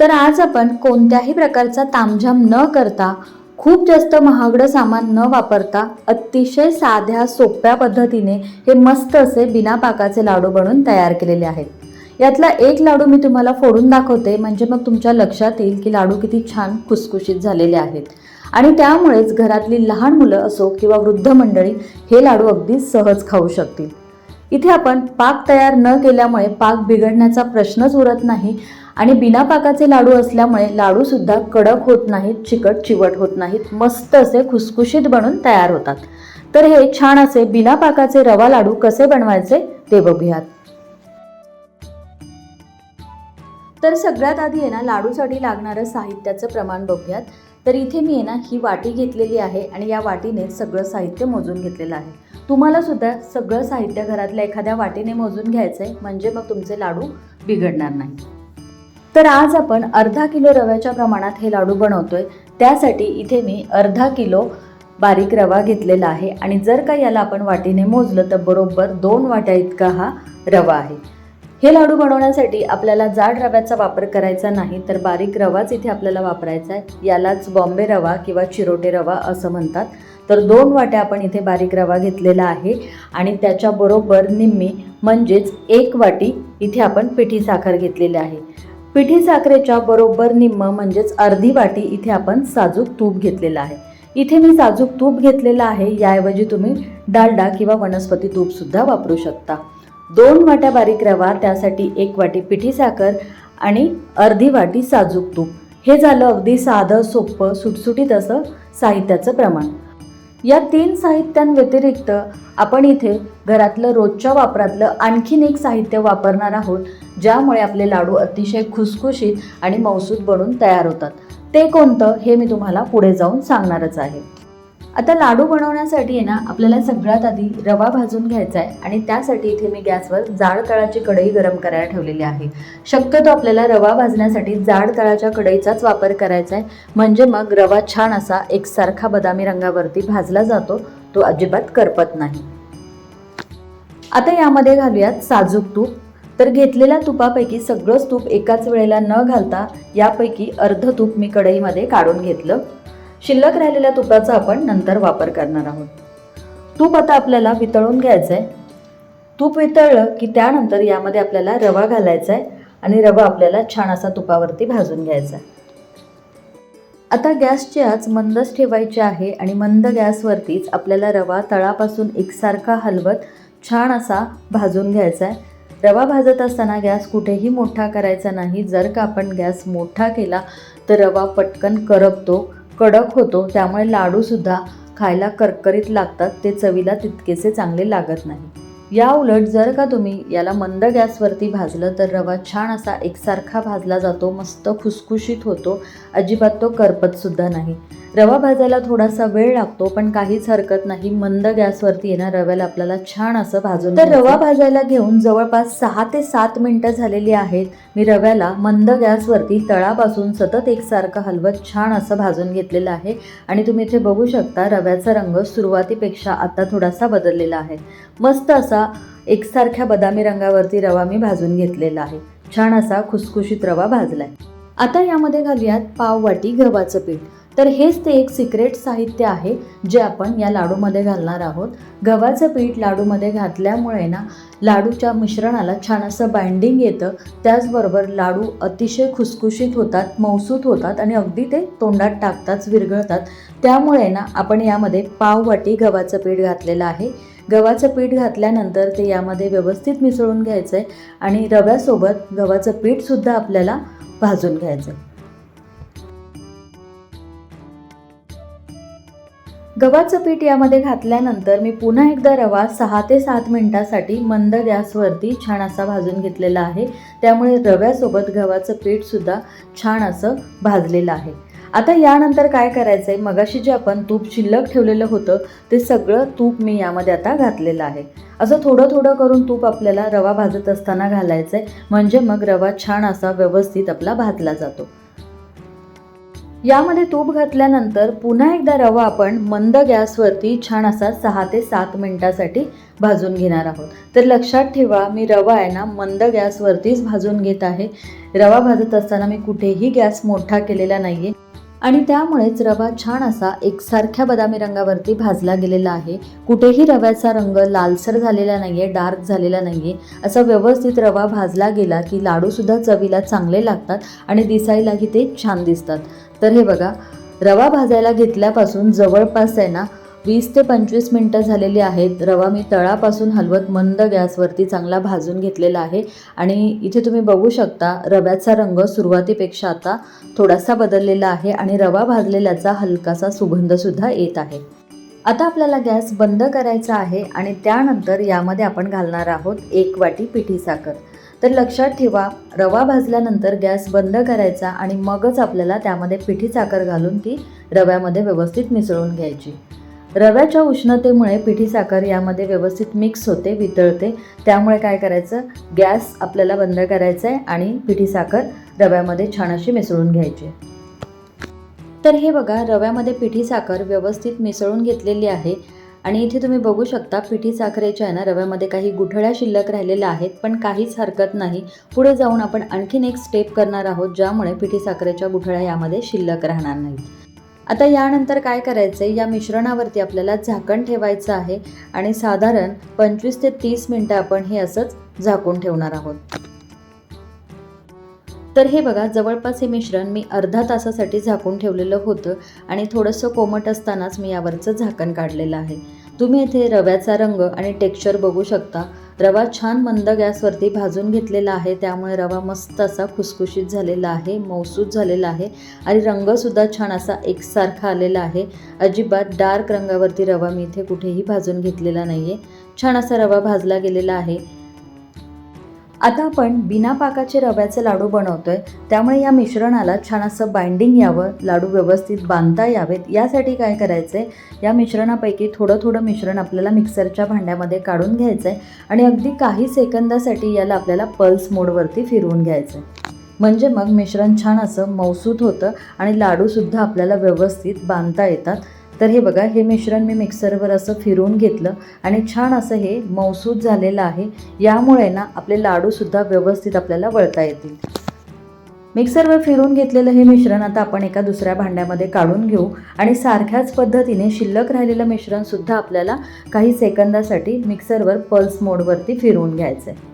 तर आज आपण कोणत्याही प्रकारचा तामझाम न करता खूप जास्त महागडं सामान न वापरता अतिशय साध्या सोप्या पद्धतीने हे मस्त असे बिना पाकाचे लाडू बनवून तयार केलेले आहेत. यातला एक लाडू मी तुम्हाला फोडून दाखवते म्हणजे मग तुमच्या लक्षात येईल की लाडू किती छान खुसखुशीत झालेले आहेत. आणि त्यामुळेच घरातली लहान मुलं असो किंवा वृद्ध मंडळी हे लाडू अगदी सहज खाऊ शकतील. इथे आपण पाक तयार न केल्यामुळे पाक बिघडण्याचा प्रश्नच उरत नाही आणि बिना पाकाचे लाडू असल्यामुळे लाडूसुद्धा कडक होत नाहीत चिकट चिवट होत नाहीत मस्त असे खुसखुशीत बनून तयार होतात. तर हे छान असे बिना पाकाचे रवा लाडू कसे बनवायचे ते बघूयात. तर सगळ्यात आधी आहे ना लाडूसाठी लागणारं साहित्याचं प्रमाण बघूयात. तर इथे मी आहे ना ही वाटी घेतलेली आहे आणि या वाटीने सगळं साहित्य मोजून घेतलेलं आहे. तुम्हाला सुद्धा सगळं साहित्य घरातल्या एखाद्या वाटीने मोजून घ्यायचं आहे म्हणजे मग तुमचे लाडू बिघडणार नाही तर आज आपण अर्धा किलो रव्याच्या प्रमाणात हे लाडू बनवतोय. त्यासाठी इथे मी अर्धा किलो बारीक रवा घेतलेला आहे. आणि जर का याला आपण वाटीने मोजलं तर बरोबर दोन वाट्या इतका हा रवा आहे. हे लाडू बनवण्यासाठी आपल्याला जाड रव्याचा वापर करायचा नाही तर बारीक रवाच इथे आपल्याला वापरायचा आहे. यालाच बॉम्बे रवा किंवा चिरोटे रवा असं म्हणतात. तर दोन वाट्या आपण इथे बारीक रवा घेतलेला आहे. आणि त्याच्याबरोबर निम्मी म्हणजेच एक वाटी इथे आपण पिठी साखर घेतलेली आहे. पिठी साखरेच्या बरोबर निम्म म्हणजेच अर्धी वाटी इथे आपण साजूक तूप घेतलेलं आहे. इथे मी साजूक तूप घेतलेलं आहे. याऐवजी तुम्ही डालडा किंवा वनस्पती तूपसुद्धा वापरू शकता. दोन वाट्या बारीक रवा त्यासाठी एक वाटी पिठी साखर आणि अर्धी वाटी साजूक तूप. हे झालं अगदी साधं सोपं सुटसुटीत असं साहित्याचं प्रमाण. या तीन साहित्यांव्यतिरिक्त आपण इथे घरातलं रोजच्या वापरातलं आणखीन एक साहित्य वापरणार आहोत ज्यामुळे आपले लाडू अतिशय खुसखुशीत आणि मौसूद बनून तयार होतात. ते कोणतं हे मी तुम्हाला पुढे जाऊन सांगणारच आहे. आता लाडू बनवण्यासाठी आहे ना आपल्याला सगळ्यात आधी रवा भाजून घ्यायचा आहे आणि त्यासाठी इथे मी गॅसवर जाड तळाची कढई गरम करायला ठेवलेली आहे. शक्यतो आपल्याला रवा भाजण्यासाठी जाड तळाच्या कढईचाच वापर करायचा आहे. म्हणजे मग रवा छान असा एकसारखा बदामी रंगावरती भाजला जातो तो अजिबात करपत नाही. आता यामध्ये घालूयात साजूक तूप. तर घेतलेल्या तुपापैकी सगळंच तूप एकाच वेळेला न घालता यापैकी अर्ध तूप मी कढईमध्ये काढून घेतलं. शिल्लक राहिलेल्या तुपाचा आपण नंतर वापर करणार आहोत. तूप आता आपल्याला वितळून घ्यायचं आहे तूप वितळलं की त्यानंतर यामध्ये आपल्याला रवा घालायचा आहे आणि रवा आपल्याला छान असा तुपावरती भाजून घ्यायचा आहे आता गॅसची आच मंदच ठेवायची आहे आणि मंद गॅसवरतीच आपल्याला रवा तळापासून एकसारखा हलवत छान असा भाजून घ्यायचा आहे रवा भाजत असताना गॅस कुठेही मोठा करायचा नाही. जर का आपण गॅस मोठा केला तर रवा पटकन करपतो. कडक होतो त्यामुळे लाडूसुद्धा खायला करकरीत लागतात ते चवीला तितकेसे चांगले लागत नाही. या उलट जर का तुम्ही याला मंद गॅसवरती भाजलं तर रवा छान असा एकसारखा भाजला जातो मस्त खुसखुशीत होतो अजिबात तो करपतसुद्धा नाही. रवा भाजायला थोडासा वेळ लागतो पण काहीच हरकत नाही. मंद गॅसवरती येणार रव्याला आपल्याला छान असं भाजून तर रवा भाजायला घेऊन जवळपास सहा ते सात मिनटं झालेली आहेत. मी रव्याला मंद गॅसवरती तळापासून सतत एकसारखं हलवत छान असं भाजून घेतलेलं आहे. आणि तुम्ही इथे बघू शकता रव्याचा रंग सुरुवातीपेक्षा आता थोडासा बदललेला आहे. मस्त असा एकसारख्या बदामी रंगावरती रवा मी भाजून घेतलेला आहे. छान असा खुसखुशीत रवा भाजलाय. आता यामध्ये घालूयात पाव वाटी गव्हाचं पीठ. तर हेच ते एक सिक्रेट साहित्य आहे जे आपण या लाडूमध्ये घालणार आहोत. गव्हाचं पीठ लाडूमध्ये घातल्यामुळे ना लाडूच्या मिश्रणाला छान असं बाइंडिंग येतं. त्याचबरोबर लाडू अतिशय खुसखुशीत होतात मौसूत होतात आणि अगदी ते तोंडात टाकताच विरघळतात. त्यामुळे ना आपण यामध्ये पाव वाटी गव्हाचं पीठ घातलेलं आहे. गव्हाचं पीठ घातल्यानंतर ते यामध्ये व्यवस्थित मिसळून घ्यायचं आहे आणि रव्यासोबत गव्हाचं पीठसुद्धा आपल्याला भाजून घ्यायचं आहे गव्हाचं पीठ यामध्ये घातल्यानंतर मी पुन्हा एकदा रवा सहा ते सात मिनिटासाठी मंद गॅसवरती छान असा भाजून घेतलेला आहे. त्यामुळे रव्यासोबत गव्हाचं पीठसुद्धा छान असं भाजलेलं आहे. आता यानंतर काय करायचं आहे मगाशी जे आपण तूप शिल्लक ठेवलेलं होतं ते सगळं तूप मी यामध्ये आता घातलेलं आहे. असं थोडं थोडं करून तूप आपल्याला रवा भाजत असताना घालायचं आहे म्हणजे मग रवा छान असा व्यवस्थित आपला भाजला जातो. यामध्ये तूप घातल्यानंतर पुन्हा एकदा रवा आपण मंद गॅसवरती छान असा सहा ते सात मिनिटासाठी भाजून घेणार आहोत. तर लक्षात ठेवा मी रवा आहे ना मंद गॅसवरतीच भाजून घेत आहे. रवा भाजत असताना मी कुठेही गॅस मोठा केलेला नाही आहे आणि त्यामुळेच रवा छान असा एकसारख्या बदामी रंगावरती भाजला गेलेला आहे. कुठेही रव्याचा रंग लालसर झालेला नाही आहे डार्क झालेला नाही आहे असा व्यवस्थित रवा भाजला गेला की लाडूसुद्धा चवीला चांगले लागतात आणि दिसायलाही ते छान दिसतात. तर हे बघा रवा भाजायला घेतल्यापासून जवळपास आहे ना वीस ते पंचवीस मिनटं झालेली आहेत. रवा मी तळापासून हलवत मंद गॅसवरती चांगला भाजून घेतलेला आहे. आणि इथे तुम्ही बघू शकता रव्याचा रंग सुरुवातीपेक्षा आता थोडासा बदललेला आहे आणि रवा भाजलेल्याचा हलकासा सुगंधसुद्धा येत आहे. आता आपल्याला गॅस बंद करायचा आहे आणि त्यानंतर यामध्ये आपण घालणार आहोत एक वाटी पिठी साखर. तर लक्षात ठेवा रवा भाजल्यानंतर गॅस बंद करायचा आणि मगच आपल्याला त्यामध्ये पिठी साखर घालून ती रव्यामध्ये व्यवस्थित मिसळून घ्यायची. रव्याच्या उष्णतेमुळे पिठी साखर यामध्ये व्यवस्थित मिक्स होते वितळते. त्यामुळे काय करायचं? गॅस आपल्याला बंद करायचा आहे आणि पिठी साखर रव्यामध्ये छान अशी मिसळून घ्यायची. तर हे बघा रव्यामध्ये पिठी साखर व्यवस्थित मिसळून घेतलेली आहे. आणि इथे तुम्ही बघू शकता पिठी साखरेच्या आहे ना रव्यामध्ये काही गुठळ्या शिल्लक राहिलेल्या आहेत पण काहीच हरकत नाही. पुढे जाऊन आपण आणखीन एक स्टेप करणार आहोत ज्यामुळे पिठी साखरेच्या गुठळ्या यामध्ये शिल्लक राहणार नाहीत आता यानंतर काय करायचं आहे या मिश्रणावरती आपल्याला झाकण ठेवायचं आहे आणि साधारण पंचवीस ते तीस मिनटं आपण हे असंच झाकून ठेवणार आहोत. तर हे बघा जवळपास हे मिश्रण मी अर्धा तासासाठी झाकून ठेवलेलं होतं आणि थोडंसं कोमट असतानाच मी यावरचं झाकण काढलेलं आहे. तुम्ही इथे रव्याचा रंग आणि टेक्स्चर बघू शकता. रवा छान मंद गॅसवरती भाजून घेतलेला आहे त्यामुळे रवा मस्त असा खुसखुशीत झालेला आहे मौसूद झालेला आहे आणि रंगसुद्धा छान असा एकसारखा आलेला आहे. अजिबात डार्क रंगावरती रवा मी इथे कुठेही भाजून घेतलेला नाही आहे छान असा रवा भाजला गेलेला आहे. आता आपण बिना पाकाचे रव्याचे लाडू बनवतोय त्यामुळे या मिश्रणाला छान असं बाइंडिंग यावं लाडू व्यवस्थित बांधता यावेत यासाठी काय करायचं आहे या मिश्रणापैकी थोडं थोडं मिश्रण आपल्याला मिक्सरच्या भांड्यामध्ये काढून घ्यायचं आहे आणि अगदी काही सेकंदासाठी याला आपल्याला पल्स मोडवरती फिरवून घ्यायचं आहे म्हणजे मग मिश्रण छान असं मौसूत होतं आणि लाडूसुद्धा आपल्याला व्यवस्थित बांधता येतात. तर हे बघा हे मिश्रण मी मिक्सरवर असं फिरवून घेतलं आणि छान असं हे मौसूद झालेलं आहे. यामुळे ना आपले लाडूसुद्धा व्यवस्थित आपल्याला वळता येतील. मिक्सरवर फिरून घेतलेलं हे मिश्रण आता आपण एका दुसऱ्या भांड्यामध्ये काढून घेऊ आणि सारख्याच पद्धतीने शिल्लक राहिलेलं मिश्रणसुद्धा आपल्याला काही सेकंदासाठी मिक्सरवर पल्स मोडवरती फिरवून घ्यायचं आहे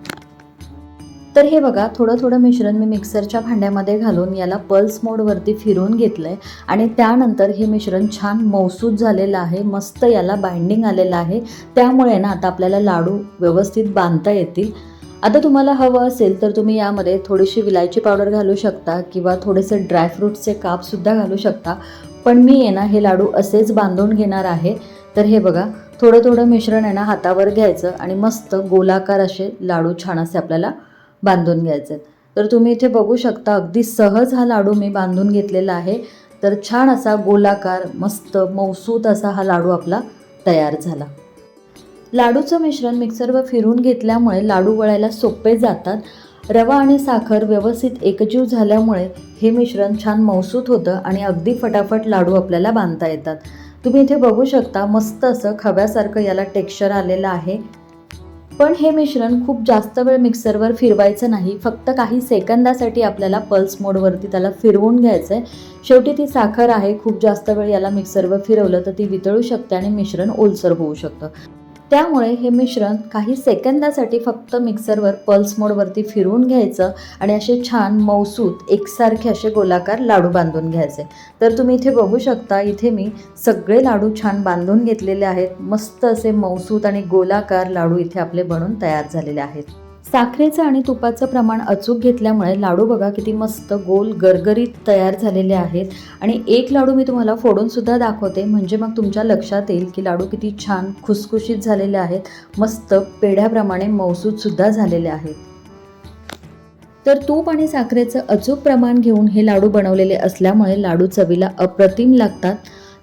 तर हे बघा थोडं थोडं मिश्रण मी मिक्सरच्या भांड्यामध्ये घालून याला पल्स मोडवरती फिरवून घेतलं आहे आणि त्यानंतर हे मिश्रण छान मौसूद झालेलं आहे मस्त याला बाइंडिंग आलेलं आहे. त्यामुळे ना आता आपल्याला लाडू व्यवस्थित बांधता येतील. आता तुम्हाला हवं असेल तर तुम्ही यामध्ये थोडीशी विलायची पावडर घालू शकता किंवा थोडेसे ड्रायफ्रूटचे कापसुद्धा घालू शकता. पण मी आहे ना हे लाडू असेच बांधून घेणार आहे. तर हे बघा थोडं थोडं मिश्रण आहे ना हातावर घ्यायचं आणि मस्त गोलाकार असे लाडू छान असे आपल्याला बांधून घ्यायचे. तर तुम्ही इथे बघू शकता अगदी सहज हा लाडू मी बांधून घेतलेला आहे. तर छान असा गोलाकार मस्त मौसूत असा हा लाडू आपला तयार झाला. लाडूचं मिश्रण मिक्सरवर फिरून घेतल्यामुळे लाडू वळायला सोपे जातात. रवा आणि साखर व्यवस्थित एकजीव झाल्यामुळे हे मिश्रण छान मौसूत होतं आणि अगदी फटाफट लाडू आपल्याला बांधता येतात. तुम्ही इथे बघू शकता मस्त असं खव्यासारखं याला टेक्स्चर आलेलं आहे. पण हे मिश्रण खूप जास्त वेळ मिक्सरवर फिरवायचं नाही. फक्त काही सेकंदासाठी आपल्याला पल्स मोडवरती त्याला फिरवून घ्यायचं आहे शेवटी ती साखर आहे खूप जास्त वेळ याला मिक्सरवर फिरवलं तर ती वितळू शकते आणि मिश्रण ओलसर होऊ शकतं. त्यामुळे हे मिश्रण काही सेकंदासाठी फक्त मिक्सरवर पल्स मोडवरती फिरवून घ्यायचं आणि असे छान मौसूत एकसारखे असे गोलाकार लाडू बांधून घ्यायचे. तर तुम्ही इथे बघू शकता इथे मी सगळे लाडू छान बांधून घेतलेले आहेत. मस्त असे मौसूत आणि गोलाकार लाडू इथे आपले बनून तयार झालेले आहेत. साखरेचं आणि तुपाचं प्रमाण अचूक घेतल्यामुळे लाडू बघा किती मस्त गोल गरगरीत तयार झालेले आहेत. आणि एक लाडू मी तुम्हाला फोडूनसुद्धा दाखवते. म्हणजे मग तुमच्या लक्षात येईल की लाडू किती छान खुसखुशीत झालेले आहेत. मस्त पेढ्याप्रमाणे मौसूदसुद्धा झालेले आहेत. तर तूप आणि साखरेचं अचूक प्रमाण घेऊन हे लाडू बनवलेले असल्यामुळे लाडू चवीला अप्रतिम लागतात.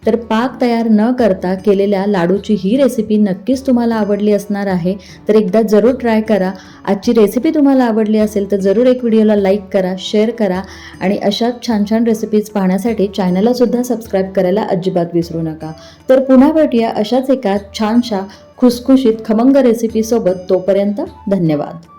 तर पाक तयार न करता केलेल्या लाडूची ही रेसिपी नक्कीच तुम्हाला आवडली असणार आहे. तर एकदा जरूर ट्राय करा. आजची रेसिपी तुम्हाला आवडली असेल तर जरूर एक व्हिडिओला लाईक करा शेअर करा आणि अशाच छान छान रेसिपीज पाहण्यासाठी चॅनललासुद्धा सबस्क्राईब करायला अजिबात विसरू नका. तर पुन्हा भेटूया अशाच एका छानशा खुसखुशीत खमंग रेसिपीसोबत तोपर्यंत धन्यवाद.